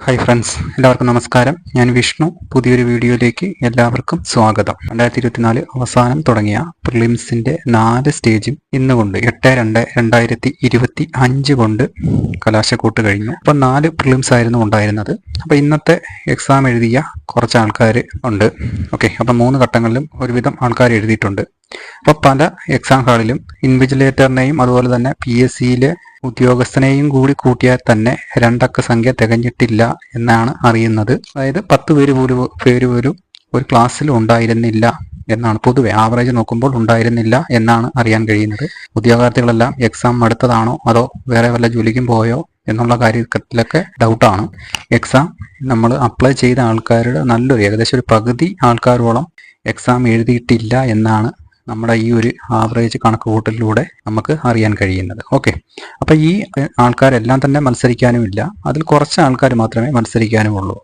Hi friends എല്ലാവർക്കും നമസ്കാരം. ഞാൻ വിഷ്ണു. പുതിയൊരു വീഡിയോയിലേക്ക് എല്ലാവർക്കും സ്വാഗതം. രണ്ടായിരത്തി ഇരുപത്തിനാല് അവസാനം തുടങ്ങിയ പ്രിലിംസിന്റെ നാല് സ്റ്റേജും ഇന്ന് കൊണ്ട് എട്ട് രണ്ട് രണ്ടായിരത്തി ഇരുപത്തി അഞ്ച് കൊണ്ട് കലാശക്കൂട്ട് കഴിഞ്ഞു. അപ്പൊ നാല് പ്രിലിംസ് ആയിരുന്നു ഉണ്ടായിരുന്നത്. അപ്പൊ ഇന്നത്തെ എക്സാം എഴുതിയ കുറച്ച് ആൾക്കാർ ഉണ്ട്. ഓക്കെ അപ്പൊ മൂന്ന് ഘട്ടങ്ങളിലും ഒരുവിധം ആൾക്കാർ എഴുതിയിട്ടുണ്ട്. അപ്പൊ പല എക്സാം ഹാളിലും ഇൻവിജിലേറ്ററിനെയും അതുപോലെ തന്നെ പി എസ് സിയിലെ ഉദ്യോഗസ്ഥനെയും കൂടി കൂട്ടിയാൽ തന്നെ രണ്ടക്ക സംഖ്യ തികഞ്ഞിട്ടില്ല എന്നാണ് അറിയുന്നത്. അതായത് പത്ത് പേര് പോലും പേര് പോലും ഒരു ക്ലാസ്സിൽ ഉണ്ടായിരുന്നില്ല എന്നാണ് പൊതുവെ ആവറേജ് നോക്കുമ്പോൾ ഉണ്ടായിരുന്നില്ല എന്നാണ് അറിയാൻ കഴിയുന്നത്. ഉദ്യോഗാർത്ഥികളെല്ലാം എക്സാം അടുത്തതാണോ അതോ വേറെ വല്ല ജോലിക്കും പോയോ എന്നുള്ള കാര്യത്തിലൊക്കെ ഡൗട്ടാണ് എക്സാം നമ്മൾ അപ്ലൈ ചെയ്ത ആൾക്കാരുടെ നല്ലൊരു ഏകദേശം ഒരു പകുതി ആൾക്കാരോളം എക്സാം എഴുതിയിട്ടില്ല എന്നാണ് നമ്മുടെ ഈ ഒരു ആവറേജ് കണക്ക് കൂട്ടലിലൂടെ നമുക്ക് അറിയാൻ കഴിയുന്നത്. ഓക്കെ അപ്പൊ ഈ ആൾക്കാരെല്ലാം തന്നെ മത്സരിക്കാനുമില്ല അതിൽ കുറച്ച് ആൾക്കാർ മാത്രമേ മത്സരിക്കാനുമുള്ളൂ.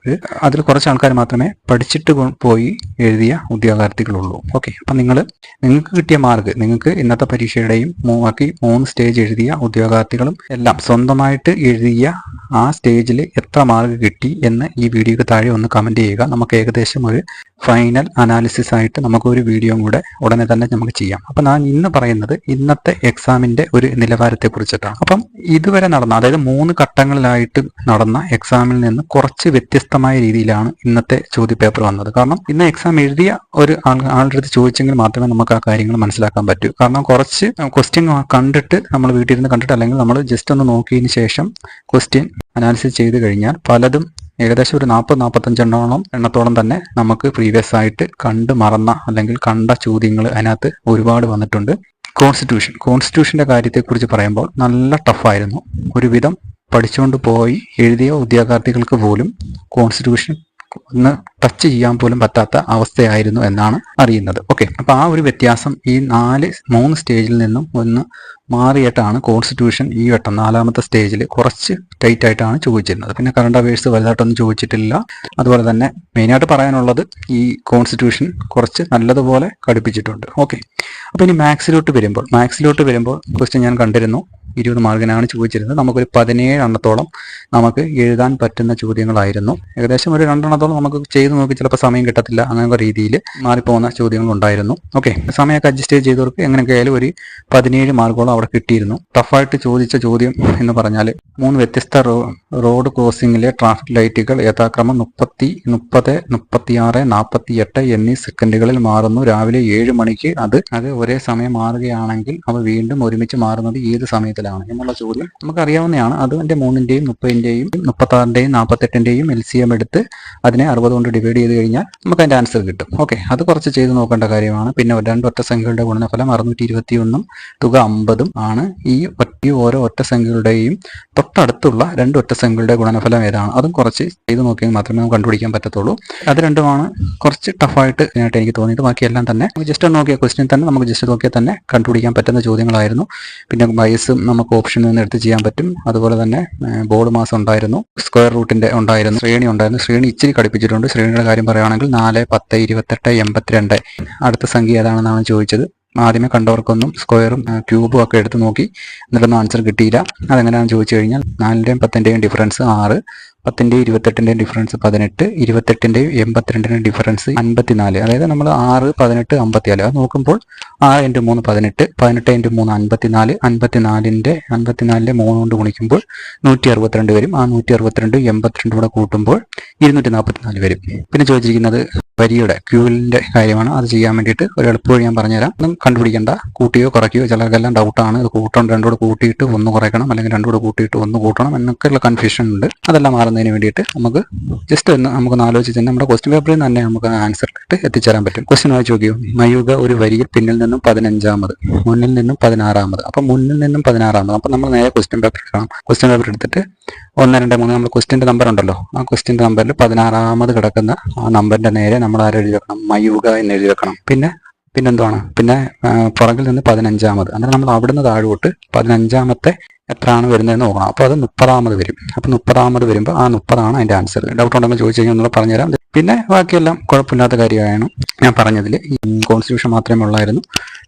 അതിൽ കുറച്ച് ആൾക്കാർ മാത്രമേ പഠിച്ചിട്ട് പോയി എഴുതിയ ഉദ്യോഗാർത്ഥികളുള്ളൂ. ഓക്കെ അപ്പൊ നിങ്ങൾ നിങ്ങൾക്ക് കിട്ടിയ മാർക്ക് നിങ്ങൾക്ക് ഇന്നത്തെ പരീക്ഷയുടെയും ബാക്കി മൂന്ന് സ്റ്റേജ് എഴുതിയ ഉദ്യോഗാർത്ഥികളും എല്ലാം സ്വന്തമായിട്ട് എഴുതിയ ആ സ്റ്റേജിൽ എത്ര മാർക്ക് കിട്ടി എന്ന് ഈ വീഡിയോക്ക് താഴെ ഒന്ന് കമന്റ് ചെയ്യുക. നമുക്ക് ഏകദേശം ഒരു ഫൈനൽ അനാലിസിസ് ആയിട്ട് നമുക്ക് ഒരു വീഡിയോ കൂടെ ഉടനെ തന്നെ നമുക്ക് ചെയ്യാം. അപ്പൊ ഞാൻ ഇന്ന് പറയുന്നത് ഇന്നത്തെ എക്സാമിന്റെ ഒരു നിലവാരത്തെ കുറിച്ചിട്ടാണ് അപ്പം ഇതുവരെ നടന്ന അതായത് മൂന്ന് ഘട്ടങ്ങളിലായിട്ട് നടന്ന എക്സാമിൽ നിന്ന് കുറച്ച് വ്യത്യസ്തമായ രീതിയിലാണ് ഇന്നത്തെ ചോദ്യപേപ്പർ വന്നത്. കാരണം ഇന്ന് എക്സാം എഴുതിയ ഒരു ആളുടെ അടുത്ത് ചോദിച്ചെങ്കിൽ മാത്രമേ നമുക്ക് ആ കാര്യങ്ങൾ മനസ്സിലാക്കാൻ പറ്റൂ. കാരണം കുറച്ച് ക്വസ്റ്റ്യൻ കണ്ടിട്ട് നമ്മൾ വീട്ടിൽ ഇരുന്ന് കണ്ടിട്ട് അല്ലെങ്കിൽ നമ്മൾ ജസ്റ്റ് ഒന്ന് നോക്കിയതിന് ശേഷം ക്വസ്റ്റ്യൻ അനാലിസിസ് ചെയ്ത് കഴിഞ്ഞാൽ പലതും ഏകദേശം ഒരു നാൽപ്പത് നാൽപ്പത്തഞ്ചെണ്ണോളം എണ്ണത്തോളം തന്നെ നമുക്ക് പ്രീവിയസ് ആയിട്ട് കണ്ട് മറന്ന അല്ലെങ്കിൽ കണ്ട ചോദ്യങ്ങൾ അതിനകത്ത് ഒരുപാട് വന്നിട്ടുണ്ട്. കോൺസ്റ്റിറ്റ്യൂഷൻ കോൺസ്റ്റിറ്റ്യൂഷന്റെ കാര്യത്തെക്കുറിച്ച് പറയുമ്പോൾ നല്ല ടഫായിരുന്നു ഒരുവിധം പഠിച്ചുകൊണ്ട് പോയി എഴുതിയ ഉദ്യോഗാർത്ഥികൾക്ക് പോലും കോൺസ്റ്റിറ്റ്യൂഷൻ ഒന്ന് ടച്ച് ചെയ്യാൻ പോലും പറ്റാത്ത അവസ്ഥയായിരുന്നു എന്നാണ് അറിയുന്നത്. ഓക്കെ അപ്പോൾ ആ ഒരു വ്യത്യാസം ഈ നാല് മൂന്ന് സ്റ്റേജിൽ നിന്നും ഒന്ന് മാറിയിട്ടാണ് കോൺസ്റ്റിറ്റ്യൂഷൻ ഈ വട്ടം നാലാമത്തെ സ്റ്റേജിൽ കുറച്ച് ടൈറ്റ് ആയിട്ടാണ് ചോദിച്ചിരുന്നത്. പിന്നെ കറണ്ട് അഫയേഴ്സ് വലുതായിട്ടൊന്നും ചോദിച്ചിട്ടില്ല. അതുപോലെ തന്നെ മെയിനായിട്ട് പറയാനുള്ളത് ഈ കോൺസ്റ്റിറ്റ്യൂഷൻ കുറച്ച് നല്ലതുപോലെ ഘടിപ്പിച്ചിട്ടുണ്ട്. ഓക്കെ അപ്പോൾ ഇനി മാത്സിലോട്ട് വരുമ്പോൾ മാത്സിലോട്ട് വരുമ്പോൾ ക്വസ്റ്റ്യൻ ഞാൻ കണ്ടിരുന്നു. ഇരുപത് മാർക്കിനാണ് ചോദിച്ചിരുന്നത്. നമുക്കൊരു പതിനേഴ് എണ്ണത്തോളം നമുക്ക് എഴുതാൻ പറ്റുന്ന ചോദ്യങ്ങളായിരുന്നു. ഏകദേശം ഒരു രണ്ടെണ്ണത്തോളം നമുക്ക് ചെയ്തു നോക്കി ചിലപ്പോൾ സമയം കിട്ടത്തില്ല അങ്ങനെയുള്ള രീതിയിൽ മാറിപ്പോകുന്ന ചോദ്യങ്ങൾ ഉണ്ടായിരുന്നു ഓക്കെ സമയമൊക്കെ അഡ്ജസ്റ്റ് ചെയ്തവർക്ക് എങ്ങനെയൊക്കെ ആയാലും ഒരു പതിനേഴ് മാർക്കോളം അവിടെ കിട്ടിയിരുന്നു. ടഫായിട്ട് ചോദിച്ച ചോദ്യം എന്ന് പറഞ്ഞാൽ മൂന്ന് വ്യത്യസ്ത റോഡ് ക്രോസിംഗിലെ ട്രാഫിക് ലൈറ്റുകൾ യഥാക്രമം മുപ്പത്തി മുപ്പത് മുപ്പത്തിയാറ് നാൽപ്പത്തി എട്ട് എന്നീ സെക്കൻഡുകളിൽ മാറുന്നു. രാവിലെ ഏഴ് മണിക്ക് അത് അത് ഒരേ സമയം മാറുകയാണെങ്കിൽ അവ വീണ്ടും ഒരുമിച്ച് മാറുന്നത് ഏത് സമയത്തിലാണ് എന്നുള്ള ചോദ്യം നമുക്കറിയാവുന്നതാണ്. എന്റെ മൂന്നിന്റെയും മുപ്പതിന്റെയും മുപ്പത്തി ആറിന്റെയും നാൽപ്പത്തെട്ടിന്റെയും എൽ സി എം എടുത്ത് അതിനെ അറുപത് കൊണ്ട് ഡിവൈഡ് ചെയ്ത് കഴിഞ്ഞാൽ നമുക്ക് അതിന്റെ ആൻസർ കിട്ടും. ഓക്കെ അത് കുറച്ച് ചെയ്ത് നോക്കേണ്ട കാര്യമാണ്. പിന്നെ രണ്ട് ഒറ്റ സംഖ്യകളുടെ ഗുണനഫലം അറുന്നൂറ്റി ഇരുപത്തി ഒന്നും തുക അമ്പതും ആണ്. ഈ ഒറ്റ ഓരോ ഒറ്റ സംഖ്യകളുടെയും തൊട്ടടുത്തുള്ള രണ്ട് ഒറ്റ സംഖ്യകളുടെ ഗുണനഫലം ഏതാണ്? അതും കുറച്ച് ചെയ്ത് നോക്കിയാൽ മാത്രമേ നമുക്ക് കണ്ടുപിടിക്കാൻ പറ്റത്തുള്ളൂ. അത് രണ്ടുമാണ്. കുറച്ച് ടഫായിട്ട് ഇതിനായിട്ട് എനിക്ക് തോന്നിയത്. ബാക്കിയെല്ലാം തന്നെ ജസ്റ്റ് നോക്കിയ ക്വസ്റ്റ്യൻ തന്നെ നമുക്ക് ജസ്റ്റ് നോക്കിയാൽ തന്നെ കണ്ടുപിടിക്കാൻ പറ്റുന്ന ചോദ്യങ്ങളായിരുന്നു. പിന്നെ വയസ്സും നമുക്ക് ഓപ്ഷനിൽ നിന്ന് എടുത്ത് ചെയ്യാൻ പറ്റും. അതുപോലെ തന്നെ ബോർഡ് മാസം ഉണ്ടായിരുന്നു. സ്ക്വയർ റൂട്ടിന്റെ ഉണ്ടായിരുന്നു. ശ്രേണി ഉണ്ടായിരുന്നു. ശ്രേണി ഇച്ചിരി കടിപ്പിച്ചിട്ടുണ്ട് ശ്രേണിയുടെ കാര്യം പറയുകയാണെങ്കിൽ നാല് പത്ത് ഇരുപത്തെട്ട് എൺപത്തിരണ്ട്. അടുത്ത സംഖ്യ ഏതാണെന്നാണ് ചോദിച്ചത്? ആദ്യമേ കണ്ടവർക്കൊന്നും സ്ക്വയറും ക്യൂബും ഒക്കെ എടുത്ത് നോക്കി. എന്നിട്ടൊന്നും ആൻസർ കിട്ടിയില്ല. അതെങ്ങനെയാണെന്ന് ചോദിച്ചു കഴിഞ്ഞാൽ നാലിന്റെയും പത്തിന്റെയും ഡിഫറൻസ് ആറ്. പത്തിന്റെയും ഇരുപത്തെട്ടിന്റെയും ഡിഫറൻസ് പതിനെട്ട് ഇരുപത്തെട്ടിന്റെയും എൺപത്തിരണ്ടിന്റെയും ഡിഫറൻസ് അൻപത്തിനാല്. അതായത് നമ്മൾ ആറ് പതിനെട്ട് അമ്പത്തിനാല് അത് നോക്കുമ്പോൾ ആറ് ഇന്റു മൂന്ന് പതിനെട്ട് പതിനെട്ട് ഇന്റു മൂന്ന് അൻപത്തിനാല് അൻപത്തിനാലിന്റെ അൻപത്തിനാലിന്റെ മൂന്ന് കൊണ്ട് ഗുണിക്കുമ്പോൾ നൂറ്റി അറുപത്തിരണ്ട് വരും. ആ നൂറ്റി അറുപത്തിരണ്ട് എൺപത്തിരണ്ട് കൂടെ കൂട്ടുമ്പോൾ ഇരുന്നൂറ്റി നാൽപ്പത്തിനാല് വരും. പിന്നെ ചോദിച്ചിരിക്കുന്നത് വരിയുടെ ക്യൂലിന്റെ കാര്യമാണ്. അത് ചെയ്യാൻ വേണ്ടിയിട്ട് ഒരു എളുപ്പവഴി ഞാൻ പറഞ്ഞുതരാം. ഒന്നും കണ്ടുപിടിക്കേണ്ട. കൂട്ടിയോ കുറയ്ക്കുകയോ ചിലർക്കെല്ലാം ഡൗട്ടാണ് ഇത് കൂട്ടണം രണ്ടുകൂടെ കൂട്ടിയിട്ട് ഒന്ന് കുറയ്ക്കണം അല്ലെങ്കിൽ രണ്ടുകൂടെ കൂട്ടിയിട്ട് ഒന്ന് കൂട്ടണം എന്നൊക്കെയുള്ള കൺഫ്യൂഷൻ ഉണ്ട്. അതെല്ലാം മാറുന്നതിന് വേണ്ടിയിട്ട് നമുക്ക് ജസ്റ്റ് ഒന്ന് നമുക്കൊന്ന് ആലോചിച്ച് തന്നെ നമ്മുടെ ക്വസ്റ്റ്യൻ പേപ്പറിൽ തന്നെ നമുക്ക് ആൻസറിലിട്ട് എത്തിച്ചേരാൻ പറ്റും. ക്വസ്റ്റ്യൻ വായിച്ച് നോക്കിയോ മയുക ഒരു വരിയിൽ പിന്നിൽ നിന്നും പതിനഞ്ചാമത് മുന്നിൽ നിന്നും പതിനാറാമത്. അപ്പൊ മുന്നിൽ നിന്നും പതിനാറാമത്. അപ്പൊ നമ്മൾ നേരെ ക്വസ്റ്റ്യൻ പേപ്പർ എടുക്കണം. ക്വസ്റ്റ്യൻ പേപ്പർ എടുത്തിട്ട് ഒന്ന് രണ്ട് മൂന്ന് നമ്മൾ ക്വസ്റ്റ്യന്റെ നമ്പർ ഉണ്ടല്ലോ. ആ ക്വസ്റ്റ്യന്റെ നമ്പറിൽ പതിനാറാമത് കിടക്കുന്ന ആ നമ്പറിന്റെ നേരെ നമ്മൾ ആരെഴുതി വെക്കണം? മയൂക എന്ന് എഴുതി വെക്കണം. പിന്നെ പിന്നെന്താണ് പിന്നെ പുറകിൽ നിന്ന് പതിനഞ്ചാമത്. അന്നേരം നമ്മൾ അവിടുന്ന് താഴോട്ട് പതിനഞ്ചാമത്തെ എത്രയാണ് വരുന്നതെന്ന് നോക്കണം. അപ്പോൾ അത് മുപ്പതാമത് വരും. അപ്പോൾ മുപ്പതാമത് വരുമ്പോൾ ആ മുപ്പതാണ് അതിന്റെ ആൻസർ. ഡൗട്ട് ഉണ്ടെങ്കിൽ ചോദിച്ചു കഴിഞ്ഞാൽ ഒന്നുകൂടെ പറഞ്ഞുതരാം. പിന്നെ ബാക്കിയെല്ലാം കുഴപ്പമില്ലാത്ത കാര്യമാണ് ഞാൻ പറഞ്ഞതിൽ. കോൺസ്റ്റിറ്റ്യൂഷൻ മാത്രമേ ഉള്ളായിരുന്നു.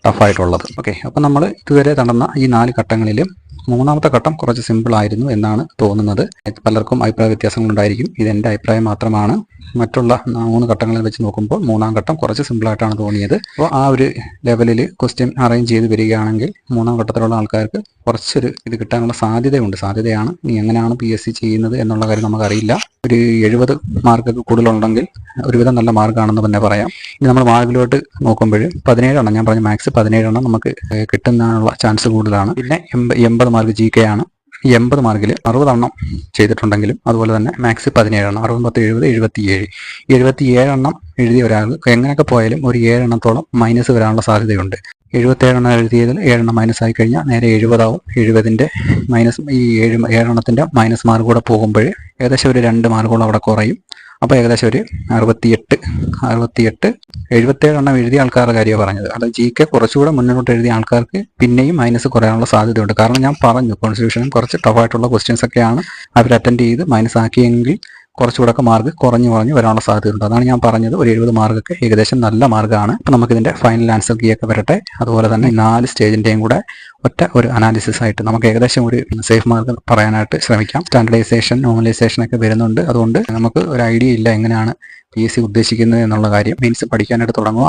ടഫായിട്ടുള്ളത് ഓക്കെ അപ്പോൾ നമ്മൾ ഇതുവരെ നടന്ന ഈ നാല് ഘട്ടങ്ങളിൽ മൂന്നാമത്തെ ഘട്ടം കുറച്ച് സിമ്പിൾ ആയിരുന്നു എന്നാണ് തോന്നുന്നത്. പലർക്കും അഭിപ്രായ വ്യത്യാസങ്ങളുണ്ടായിരിക്കും. ഇത് എന്റെ അഭിപ്രായം മാത്രമാണ്. മറ്റുള്ള മൂന്ന് ഘട്ടങ്ങളിൽ വെച്ച് നോക്കുമ്പോൾ മൂന്നാം ഘട്ടം കുറച്ച് സിമ്പിൾ ആയിട്ടാണ് തോന്നിയത്. അപ്പോൾ ആ ഒരു ലെവലിൽ ക്വസ്റ്റ്യൻ അറേഞ്ച് ചെയ്ത് വരികയാണെങ്കിൽ മൂന്നാം ഘട്ടത്തിലുള്ള ആൾക്കാർക്ക് കുറച്ചൊരു ഇത് കിട്ടാനുള്ള സാധ്യതയുണ്ട്. സാധ്യതയാണ്. നീ എങ്ങനെയാണ് പി എസ് സി ചെയ്യുന്നത് എന്നുള്ള കാര്യം നമുക്കറിയില്ല. ഒരു എഴുപത് മാർക്കൊക്കെ കൂടുതലുണ്ടെങ്കിൽ ഒരുവിധം നല്ല മാർക്കാണെന്ന് തന്നെ പറയാം. ഇനി നമ്മൾ മാർക്കിലോട്ട് നോക്കുമ്പോൾ പതിനേഴെണ്ണം ഞാൻ പറഞ്ഞ മാത്സ് പതിനേഴെണ്ണം നമുക്ക് കിട്ടുന്നതിനുള്ള ചാൻസ് കൂടുതലാണ്. പിന്നെ എൺപ- എൺപത് മാർക്ക് ജി കെ ആണ്. എൺപത് മാർക്കിൽ അറുപതെണ്ണം ചെയ്തിട്ടുണ്ടെങ്കിലും അതുപോലെ തന്നെ മാത്സ് പതിനേഴെണ്ണം അറുപത് പത്ത് എഴുപത് എഴുപത്തിയേഴ്. എഴുപത്തിയേഴെണ്ണം എഴുതിയ ഒരാൾ എങ്ങനെയൊക്കെ പോയാലും ഒരു ഏഴെണ്ണത്തോളം മൈനസ് വരാനുള്ള സാധ്യതയുണ്ട്. എഴുപത്തേഴെണ്ണം എഴുതിയതിൽ ഏഴെണ്ണം മൈനസ് ആയി കഴിഞ്ഞാൽ നേരെ എഴുപതാവും. എഴുപതിന്റെ മൈനസ് ഈ ഏഴ് ഏഴെണ്ണത്തിന്റെ മൈനസ് മാർക്ക് കൂടെ പോകുമ്പോൾ ഏകദേശം ഒരു രണ്ട് മാർക്കോളം അവിടെ കുറയും. അപ്പോൾ ഏകദേശം ഒരു അറുപത്തിയെട്ട് അറുപത്തിയെട്ട് എഴുപത്തേഴെണ്ണം എഴുതിയ ആൾക്കാരുടെ കാര്യമാണ് പറഞ്ഞത്. അത് ജി കെ കുറച്ചുകൂടെ മുന്നോട്ട് എഴുതിയ ആൾക്കാർക്ക് പിന്നെയും മൈനസ് കുറയാനുള്ള സാധ്യതയുണ്ട്. കാരണം ഞാൻ പറഞ്ഞു കോൺസ്റ്റിറ്റ്യൂഷനും കുറച്ച് ടഫായിട്ടുള്ള ക്വസ്റ്റ്യൻസ് ഒക്കെയാണ് അവർ അറ്റൻഡ് ചെയ്ത് മൈനസ് ആക്കിയെങ്കിൽ കുറച്ചുകൂടെ ഒക്കെ മാർക്ക് കുറഞ്ഞു കുറഞ്ഞു വരാനുള്ള സാധ്യതയുണ്ട്. അതാണ് ഞാൻ പറഞ്ഞത്. ഒരു എഴുപത് മാർക്കൊക്കെ ഏകദേശം നല്ല മാർഗമാണ് അപ്പം നമുക്കിതിന്റെ ഫൈനൽ ആൻസർ കീ ഒക്കെ വരട്ടെ. അതുപോലെ തന്നെ നാല് സ്റ്റേജിന്റെയും കൂടെ ഒറ്റ ഒരു അനാലിസിസ് ആയിട്ട് നമുക്ക് ഏകദേശം ഒരു സേഫ് മാർക്ക് പറയാനായിട്ട് ശ്രമിക്കാം. സ്റ്റാൻഡർഡൈസേഷൻ നോർമലൈസേഷൻ ഒക്കെ വരുന്നുണ്ട്. അതുകൊണ്ട് നമുക്ക് ഒരു ഐഡിയ ഇല്ല എങ്ങനെയാണ് പി എസ് സി ഉദ്ദേശിക്കുന്നത് എന്നുള്ള കാര്യം മീൻസ് പഠിക്കാനായിട്ട് തുടങ്ങുക.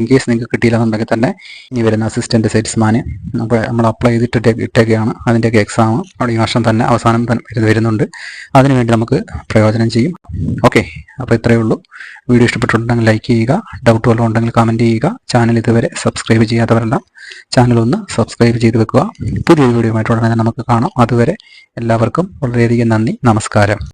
ഇൻ കേസ് നിങ്ങൾക്ക് കിട്ടിയില്ലെന്നുണ്ടെങ്കിൽ തന്നെ ഇനി വരുന്ന അസിസ്റ്റന്റ് സെയിൽസ്മാന് അപ്പോൾ നമ്മൾ അപ്ലൈ ചെയ്തിട്ട് ഇട്ടൊക്കെയാണ് അതിന്റെയൊക്കെ എക്സാം അവിടെ ഈ വർഷം തന്നെ അവസാനം വരുന്നുണ്ട്. അതിനുവേണ്ടി നമുക്ക് പ്രയോജനം ചെയ്യും. ഓക്കെ അപ്പോൾ ഇത്രയേ ഉള്ളൂ. വീഡിയോ ഇഷ്ടപ്പെട്ടിട്ടുണ്ടെങ്കിൽ ലൈക്ക് ചെയ്യുക. ഡൗട്ട് വല്ലതും ഉണ്ടെങ്കിൽ കമന്റ് ചെയ്യുക. ചാനൽ ഇതുവരെ സബ്സ്ക്രൈബ് ചെയ്യാത്തവരെല്ലാം ചാനൽ ഒന്ന് സബ്സ്ക്രൈബ് ചെയ്ത് വെക്കുക. പുതിയൊരു വീഡിയോ ആയിട്ട് ഉടനെ നമുക്ക് കാണാം. അതുവരെ എല്ലാവർക്കും വളരെയധികം നന്ദി. നമസ്കാരം.